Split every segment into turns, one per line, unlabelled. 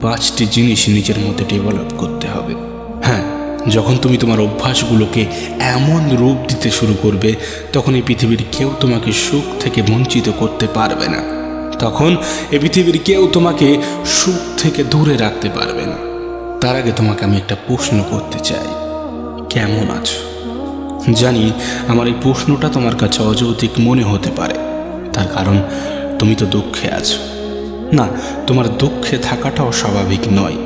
পাঁচটি জিনিস নিজের মধ্যে ডেভেলপ করতে হবে। হ্যাঁ যখন তুমি তোমার অভ্যাসগুলোকে এমন রূপ দিতে শুরু করবে, তখন এই পৃথিবীর কেউ তোমাকে সুখ থেকে বঞ্চিত করতে পারবে না। তখন এই পৃথিবীর কেউ তোমাকে সুখ থেকে দূরে রাখতে পারবে না। তার আগে তোমাকে আমি একটা প্রশ্ন করতে চাই। কেমন আছো? জানি আমার এই প্রশ্নটা তোমার কাছে অযৌতিক মনে হতে পারে। তার কারণ, তুমি তো দুঃখে আছো। না, তোমার দুঃখে থাকাটাও স্বাভাবিক নয়,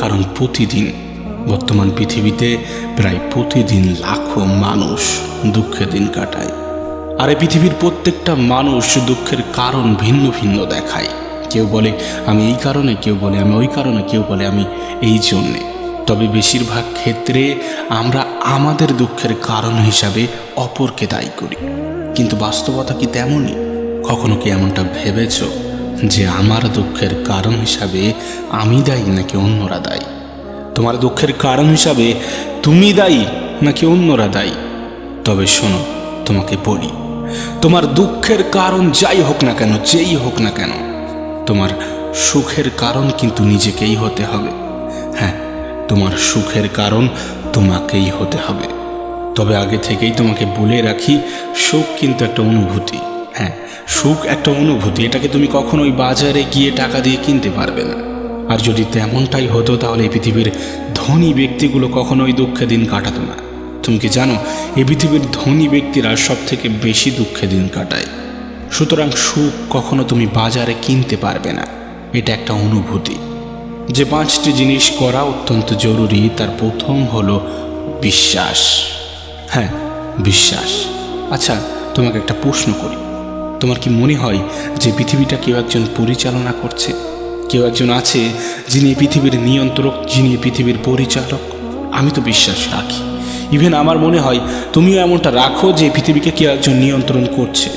কারণ প্রতিদিন বর্তমান পৃথিবীতে প্রায় প্রতিদিন লাখো মানুষ দুঃখে দিন কাটায়। আর এই পৃথিবীর প্রত্যেকটা মানুষ দুঃখের কারণ ভিন্ন ভিন্ন দেখায়। কেউ বলে, আমি এই কারণে কেউ বলে, আমি ওই কারণে কেউ বলে, আমি এই জন্যে তবে বেশিরভাগ ক্ষেত্রে আমরা আমাদের দুঃখের কারণ হিসাবে অপরকে দায়ী করি। কিন্তু বাস্তবতা কি তেমনই? কখনো কি এমনটা ভেবেছ? যে আমার দুঃখের কারণ হিসাবে আমি দায়ী নাকি অন্যরা দায়ী? তোমার দুঃখের কারণ হিসাবে তুমি দায়ী নাকি অন্যরা দায়ী? তবে শোনো, তোমাকে বলি, তোমার দুঃখের কারণ যাই হোক না কেন, যেই হোক না কেন, তোমার সুখের কারণ কিন্তু নিজেকেই হতে হবে। হ্যাঁ তোমার সুখের কারণ তোমাকেই হতে হবে। তবে আগে থেকেই তোমাকে বলে রাখি, সুখ কিন্তু একটা অনুভূতি। হ্যাঁ সুখ একটা অনুভূতি, এটাকে তুমি কখনোই বাজারে গিয়ে টাকা দিয়ে কিনতে পারবে না। আর যদি তেমনটাই হতো, তাহলে পৃথিবীর ধনী ব্যক্তিগুলো কখনোই দুঃখে দিন কাটাতো না। তুমি কি জানো, এই পৃথিবীর ধনী ব্যক্তিরা সব থেকে বেশি দুঃখে দিন কাটায়। সুতরাং সুখ কখনো তুমি বাজারে কিনতে পারবে না। এটা একটা অনুভূতি। যে পাঁচটি জিনিস করা অত্যন্ত জরুরি, তার প্রথম হলো বিশ্বাস। হ্যাঁ বিশ্বাস। আচ্ছা তোমাকে একটা প্রশ্ন করি। তোমার কি মনে হয় যে পৃথিবীটা কেউ একজন পরিচালনা করছে? কেউ একজন আছে যিনি পৃথিবীর নিয়ন্ত্রক, যিনি পৃথিবীর পরিচালক? আমি তো বিশ্বাস রাখি। ইভেন আমার মনে হয় তুমিও এমনটা রাখো যে পৃথিবীকে কেউ একজন নিয়ন্ত্রণ করছে।